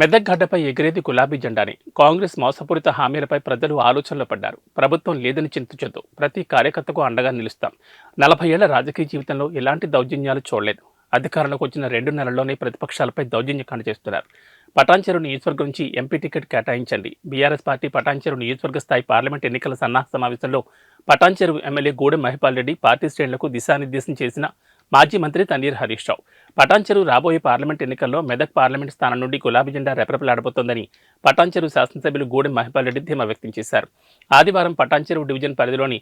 మెదక్ గడ్డపై ఎగిరేది గులాబీ జెండాని. కాంగ్రెస్ మోసపూరిత హామీలపై ప్రజలు ఆలోచనలో పడ్డారు. ప్రభుత్వం లేదని చింతించొద్దు ప్రతి కార్యకర్తకు అండగా నిలుస్తాం. నలభై ఏళ్ళ రాజకీయ జీవితంలో ఎలాంటి దౌర్జన్యాలు చూడలేదు. అధికారంలోకి వచ్చిన రెండు నెలల్లోనే ప్రతిపక్షాలపై దౌర్జన్యకాండ చేస్తున్నారు. పటాన్చెరు నియోజకవర్గం నుంచి ఎంపీ టికెట్ కేటాయించండి. బీఆర్ఎస్ పార్టీ పటాన్చెరు నియోజకవర్గ స్థాయి పార్లమెంట్ ఎన్నికల సన్నాహ సమావేశంలో పటాన్చెరు ఎమ్మెల్యే గూడెం మహిపాల్ రెడ్డి పార్టీ శ్రేణులకు దిశానిర్దేశం చేసిన మాజీ మంత్రి తన్నీర్ హరీష్ రావు. పటాన్చెరు రాబోయే పార్లమెంట్ ఎన్నికల్లో మెదక్ పార్లమెంట్ స్థానం నుండి గులాబీ జెండా రెపరెపలాడబోతోందని పటాన్చెరు శాసనసభ్యులు గూడెం మహిపాల్ రెడ్డి ధీమా వ్యక్తం చేశారు. ఆదివారం పటాన్చెరు డివిజన్ పరిధిలోని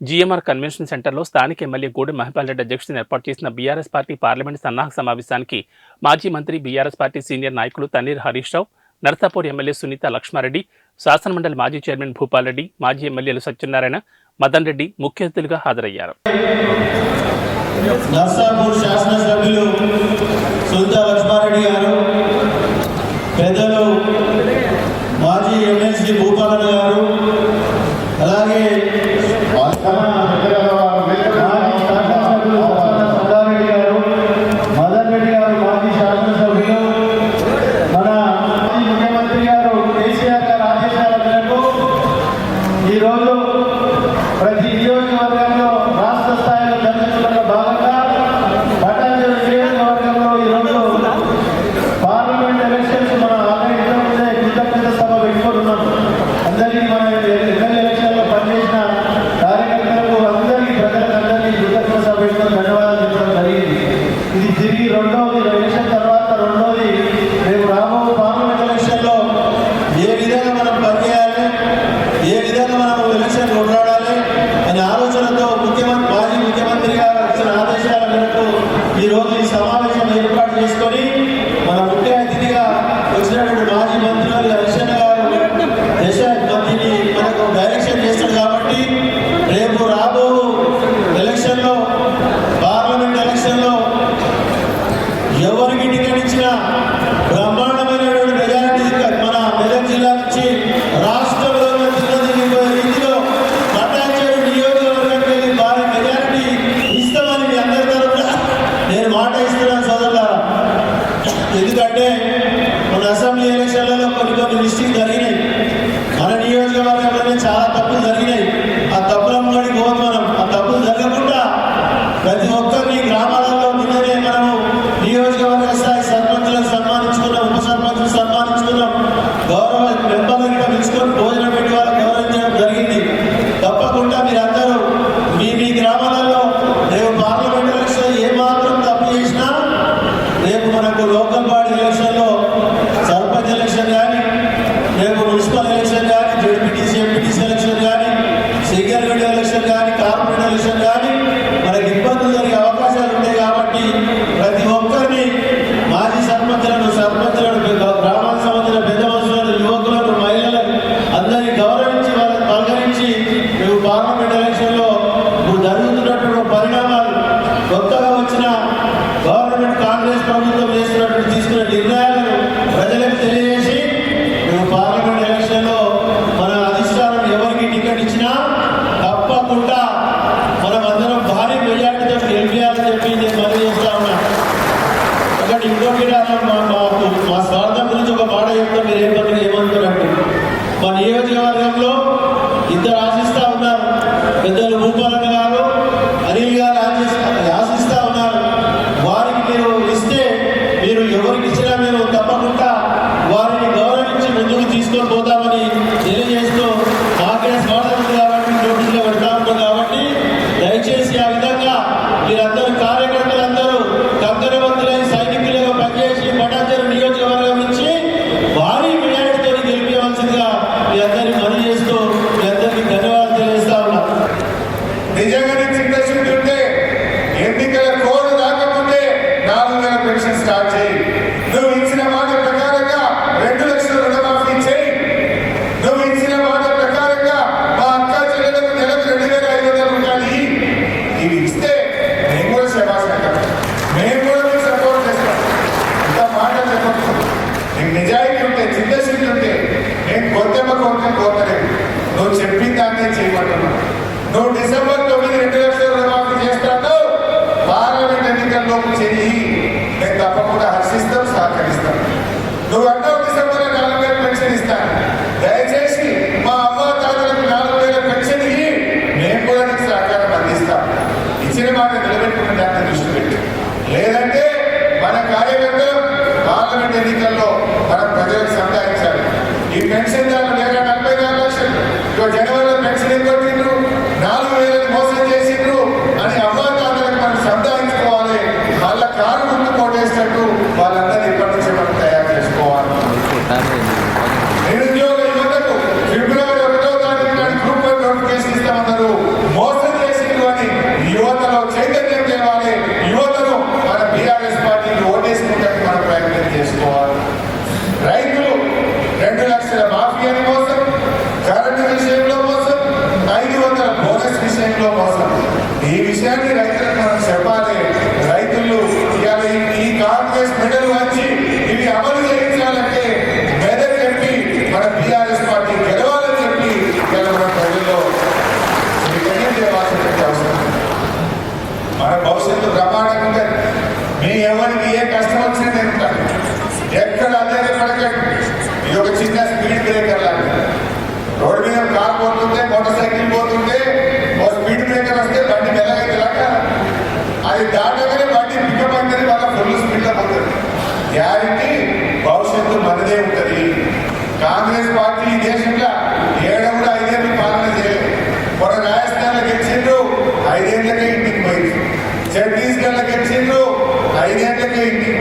జీఎంఆర్ కన్వెన్షన్ సెంటర్లో స్థానిక ఎమ్మెల్యే గూడెం మహిపాల్రెడ్డి అధ్యక్షతన ఏర్పాటు చేసిన బీఆర్ఎస్ పార్టీ పార్లమెంట్ సన్నాహక సమావేశానికి మాజీ మంత్రి బీఆర్ఎస్ పార్టీ సీనియర్ నాయకులు తన్నీర్ హరీష్ రావు నర్సాపూర్ ఎమ్మెల్యే సునీత లక్ష్మారెడ్డి శాసనమండలి మాజీ చైర్మన్ భూపాల్ రెడ్డి మాజీ ఎమ్మెల్యేలు సత్యనారాయణ మదన్ రెడ్డి ముఖ్య అతిథులుగా హాజరయ్యారు. నర్సాపూర్ శాసనసభ్యులు సుంత లక్ష్మారెడ్డి గారు పెద్దలు మాజీ ఎమ్మెల్సీ భూపాలన్ గారు రాజీ మంత్రాలు కొన్ని కొన్ని మిస్టేక్ జరిగినాయి. మన నియోజకవర్గంలోనే చాలా తప్పులు జరిగినాయి. మీరు ఏం పక్కన ఏమనుకోరండి మన ఏ ఇది స్పీడ్ బ్రేకర్ లాంటి రోడ్డు మీద కార్ పోతుంటే మోటార్ సైకిల్ పోతుంటే ఓ స్పీడ్ బ్రేకర్ వస్తే బండి మెల్లగైతే లాగా అది దాటగానే బండి పికప్ అయితే వాళ్ళ ఫుల్ స్పీడ్లో పోతుంది. గ్యారంటీ భవిష్యత్తు మనదే ఉంటుంది. కాంగ్రెస్ పార్టీ ఈ దేశంలో ఏడు కూడా ఐదేళ్ళు పాలన చేయలేదు. మన రాజస్థాన్లో గెలిచిండ్రు ఐదేళ్ళకే ఇంటికి పోయింది ఛత్తీస్గఢ్లో గెలిచిండ్రు ఐదేళ్ళకే ఇంటికి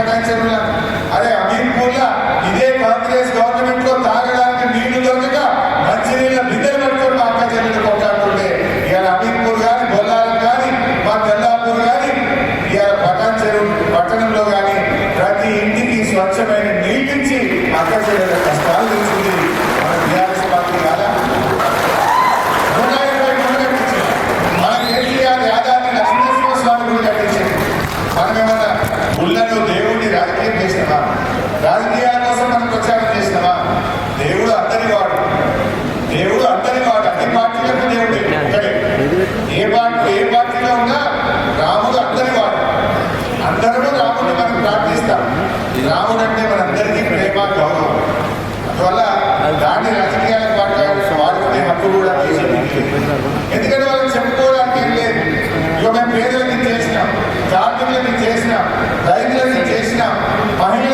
మంచిగా అరే ఇదే కాంగ్రెస్ గవర్నమెంట్లో తాగడానికి నీళ్ళు దొరకక మంచినీళ్ళ బిడ్డలు పట్టుకొని మా అక్క చెల్లెలు కొట్లాడుతుంటే ఇవాళ అమీర్పూర్ కానీ కానీ మా తెల్లాపూర్ కానీ ఇవాళ పటాన్ చెరువు పట్టణంలో కానీ ప్రతి ఇంటికి స్వచ్ఛమైన నీళ్ళించి అక్క చెల్లెల కష్టాలు తెలిసింది మన టీఆర్ఎస్ పార్టీ కాదా? ఇరవై చేసినవా? రాజకీయాల కోసం మనం ప్రచారం చేసినవా? దేవుడు అందరి వాడు. దేవుడు అందరి వాడు. అన్ని పార్టీలకు దేవుడు ఏ పార్టీ ఏ పార్టీలో ఉన్నా రాముడు అందరి వాడు. అందరూ రాముడిని మనం ప్రార్థిస్తాం. రాముడు అంటే మనందరికీ ప్రేమ గౌరవం అందువల్ల దాన్ని రాజకీయాలకు వాడుకోవడానికి వాడుకునే హక్కు కూడా ఎందుకంటే వాళ్ళకి చెప్పుకోవడానికి లేదు. ఇక మేము పేదలకి చేసినాం. కార్మికులకి చేసినాం. రైతులకి చేసినాం. பழனி